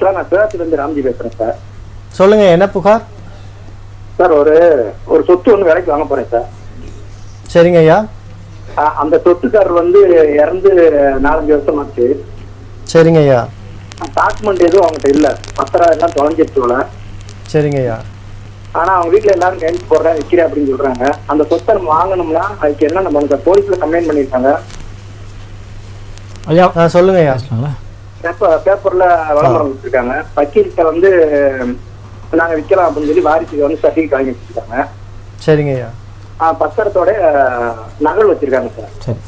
Sir நான் சேலத்துல இருந்து ராம்ஜி பேசுறேன் சார். சொல்லுங்க என்ன புகார்? சார் ஒரு ஒரு சொத்து ஒன்று விலைக்கு வாங்க போறேன் சார். சரிங்க ஐயா. அந்த சொத்துக்காரர் வந்து இறந்து நாலஞ்சு வருஷம் ஆச்சு. சரிங்க ஐயா. டாக்குமெண்ட் எதுவும் அவங்ககிட்ட இல்ல. பத்திரம் எல்லாம் தொலைஞ்சிருச்சு போல. சரிங்க ஐயா. ஆனா அவங்க வீட்டுல எல்லாரும் கைது போடுறேன் விற்கிறேன் அப்படின்னு சொல்றாங்க. அந்த சொத்தை நம்ம வாங்கணும்னா அதுக்கு என்ன நம்ம போலீஸ்ல கம்ப்ளைண்ட் பண்ணிருக்காங்க ஐயா ஆ சொல்லுங்க ஐயா. பேப்பர்ல விளம்பரம் கொடுத்துருக்காங்க வக்கீல்கிட்ட வந்து நாங்க விற்கலாம் அப்படின்னு சொல்லி வாரிசுக்கு வந்து சர்டிஃபிகேட் வாங்கி வச்சிருக்காங்க. சரிங்க ஐயா. ஆ, பத்திரத்தோட நகல் வச்சிருக்காங்க சார். சரி.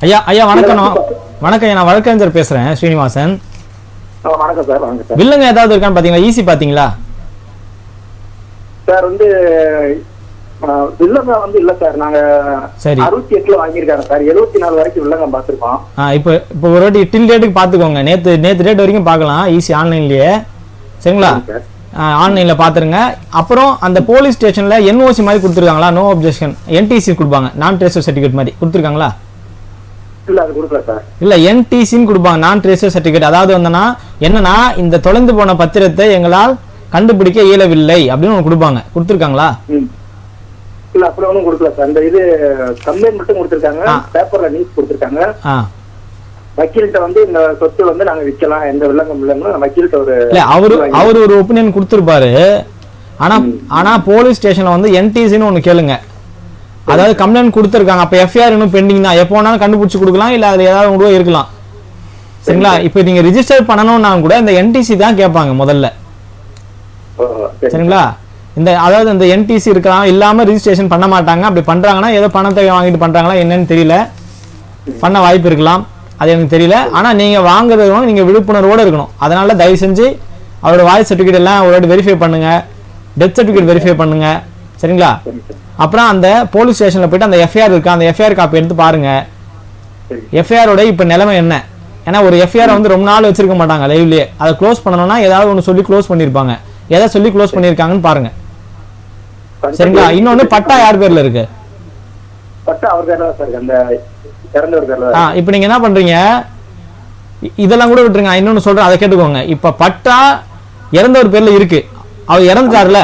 ஐயா ஐயா வணக்கம். வணக்கம் நான் வழக்கறிஞர் பேசுறேன் ஸ்ரீனிவாசன். வணக்கம் சார். வணக்கம் சார். வில்லங்க ஏதாவது இருக்கான்னு பாத்தீங்களா ஈஸி பாத்தீங்களா சார் வந்து வில்லங்க வந்து இல்ல சார். நாங்க சரி. அறுபத்தி எட்டுல வாங்கியிருக்காங்க சார். எழுபத்தி நாலு வரைக்கும் வில்லங்க பார்த்திருக்கோம். ஆ இப்போ இப்போ ஒரு வாட்டி டில் டேட்டுக்கு பார்த்துக்கோங்க. நேற்று நேற்று டேட் வரைக்கும் பார்க்கலாம். ஈஸி ஆன்லைன்லயே. சரிங்களா? சார் ஆன்லைனில் பார்த்துருங்க. அப்புறம் அந்த போலீஸ் ஸ்டேஷனில் என்ஓசி மாதிரி கொடுத்துருக்காங்களா? நோ அப்ஜெக்ஷன் என்டிசி கொடுப்பாங்க. நான் ட்ரேசர் சர்டிஃபிகேட் மாதிரி. கொடுத்துருக்காங்களா? இல்ல அது கொடுக்கல சார். இல்லை என்டிசின்னு கொடுப்பாங்க. நான் ட்ரேசர் சர்டிஃபிகேட் அதாவது வந்துன்னா என்னன்னா இந்த தொலைந்து போன பத்திரத்தை எங்களால் கண்டுபிடிக்க இயலவில்லை அப்படின்னு ஒன்று கொடுப்பாங்க. கொடுத்துருக்காங்களா. இல்ல அப்படி ஒண்ணும் கொடுக்கல சார் இந்த இது கம்ப்ளைண்ட் மட்டும் கொடுத்திருக்காங்க. பேப்பர்ல நியூஸ் கொடுத்திருக்காங்க. வக்கீல்கிட்ட வந்து இந்த சொத்து வந்து நாங்க விற்கலாம் எந்த வில்லங்கம் இல்லைன்னு வக்கீல்கிட்ட ஒரு அவரு அவர் ஒரு ஒப்பீனியன் கொடுத்துருப்பாரு. ஆனா ஆனா போலீஸ் ஸ்டேஷன்ல வந்து என்டிசின்னு ஒண்ணு கேளுங்க. அதாவது கம்ப்ளைண்ட் கொடுத்துருக்காங்க. அப்ப எஃப்ஐஆர் இன்னும் பெண்டிங் தான். எப்போ வேணாலும் கண்டுபிடிச்சு கொடுக்கலாம் இல்ல அதுல ஏதாவது கூட இருக்கலாம். சரிங்களா? இப்போ நீங்க ரிஜிஸ்டர் பண்ணணும்னா கூட இந்த என்டிசி தான் கேட்பாங்க முதல்ல. சரிங்களா? இந்த அதாவது இந்த என்டிசி இருக்கலாம் இல்லாமல் ரிஜிஸ்ட்ரேஷன் பண்ண மாட்டாங்க. அப்படி பண்ணுறாங்கன்னா ஏதோ பணத்தை வாங்கிட்டு பண்ணுறாங்களா என்னன்னு தெரியல. பண்ண வாய்ப்பு இருக்கலாம். அது எனக்கு தெரியல. ஆனால் நீங்கள் வாங்குறது நீங்கள் நீங்க விழிப்புணர்வோட இருக்கணும். அதனால தயவு செஞ்சு அவரோட வாய்ஸ் சர்டிஃபிகேட் எல்லாம் அவரோட வெரிஃபை பண்ணுங்க. டெத் சர்டிஃபிகேட் வெரிஃபை பண்ணுங்கள் சரிங்களா? அப்புறம் அந்த போலீஸ் ஸ்டேஷனில் போயிட்டு அந்த எஃப்ஐஆர் இருக்கா அந்த எஃப்ஐஆர் காப்பி எடுத்து பாருங்கள் எஃப்ஐஆரோட இப்போ நிலைமை என்ன? ஏன்னா ஒரு எஃப்ஐஆர் வந்து ரொம்ப நாள் வச்சிருக்க மாட்டாங்க லைவ்லேயே அதை க்ளோஸ் பண்ணணும்னா ஏதாவது ஒன்று சொல்லி க்ளோஸ் பண்ணியிருப்பாங்க எதை சொல்லி க்ளோஸ் பண்ணியிருக்காங்கன்னு பாருங்கள் சரிங்களா? இன்னொன்னு பட்டா யார் பேர்ல இருக்கு? பட்டா அவர் பேர்ல தான் சார். அந்த இறந்தவர் பேர்ல ஆ. இப்போ நீங்க என்ன பண்றீங்க? இதெல்லாம் கூட விட்டுருங்க. இன்னொன்னு சொல்றேன் அதை கேட்டுக்கோங்க. இப்ப பட்டா இறந்தவர் பேர்ல இருக்கு. அவர் இறந்துட்டாருல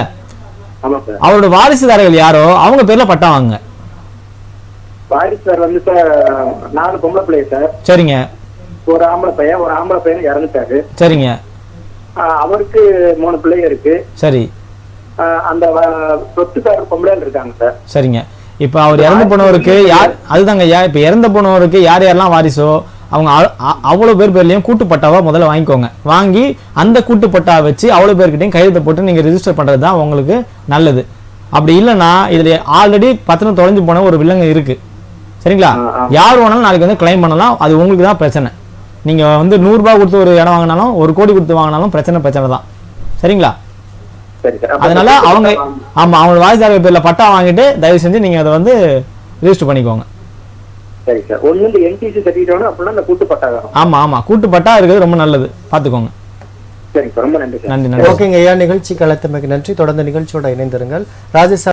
அவரோட வாரிசுதாரர்கள் யாரோ அவங்க பேர்ல பட்டா வாங்குங்க. வாரிசு சார் வந்து சார் நாலு பொம்பளை பிள்ளைங்க சார். சரிங்க. ஒரு ஆம்பளை பையன் ஒரு ஆம்பளை பையன் இறந்துட்டாரு. சரிங்க. அவருக்கு மூணு பிள்ளைங்க இருக்கு. சரி. அந்த சொத்துக்காரர் பொம்பளைகள் இருக்காங்க சார். சரிங்க. இப்போ அவர் இறந்து போனவருக்கு யார் அதுதாங்க ஐயா இப்போ இறந்து போனவருக்கு யார் யாரெல்லாம் வாரிசோ அவங்க அவ்வளவு பேர் பேர்லயும் கூட்டு பட்டாவா முதல்ல வாங்கிக்கோங்க. வாங்கி அந்த கூட்டு பட்டா வச்சு அவ்வளவு பேர்கிட்டயும் கையெழுத்து போட்டு நீங்க ரெஜிஸ்டர் பண்றது தான் உங்களுக்கு நல்லது. அப்படி இல்லைன்னா இதுல ஆல்ரெடி பத்திரம் தொலைஞ்சு போன ஒரு வில்லங்க இருக்கு. சரிங்களா. யார் வேணாலும் நாளைக்கு வந்து கிளைம் பண்ணலாம். அது உங்களுக்கு தான் பிரச்சனை. நீங்க வந்து நூறு ரூபாய் கொடுத்து ஒரு இடம் வாங்கினாலும் ஒரு கோடி கொடுத்து வாங்கினாலும் பிரச்சனை பிரச்சனை தான். சரிங்களா? அதனால அவங்க ஆமா அவங்க வாரிசுதாரர் பேர்ல பட்டா வாங்கிட்டு தயவு செஞ்சு நீங்க அதை வந்து ரிஜிஸ்டர் பண்ணிக்கோங்க. சரி சார். ஒண்ணு இந்த என்டிசி வேணும் அப்படின்னா கூட்டு பட்டா வேணும். ஆமா ஆமா. கூட்டு பட்டா இருக்கிறது ரொம்ப நல்லது. பாத்துக்கோங்க சரிங்க சார். ரொம்ப நன்றி சார். நன்றி நன்றி. ஓகேங்க. ஐயா நிகழ்ச்சி கலத்தமைக்கு நன்றி. தொடர்ந்து நிகழ்ச்சியோட இணைந்திருங்கள். ராஜேஷ்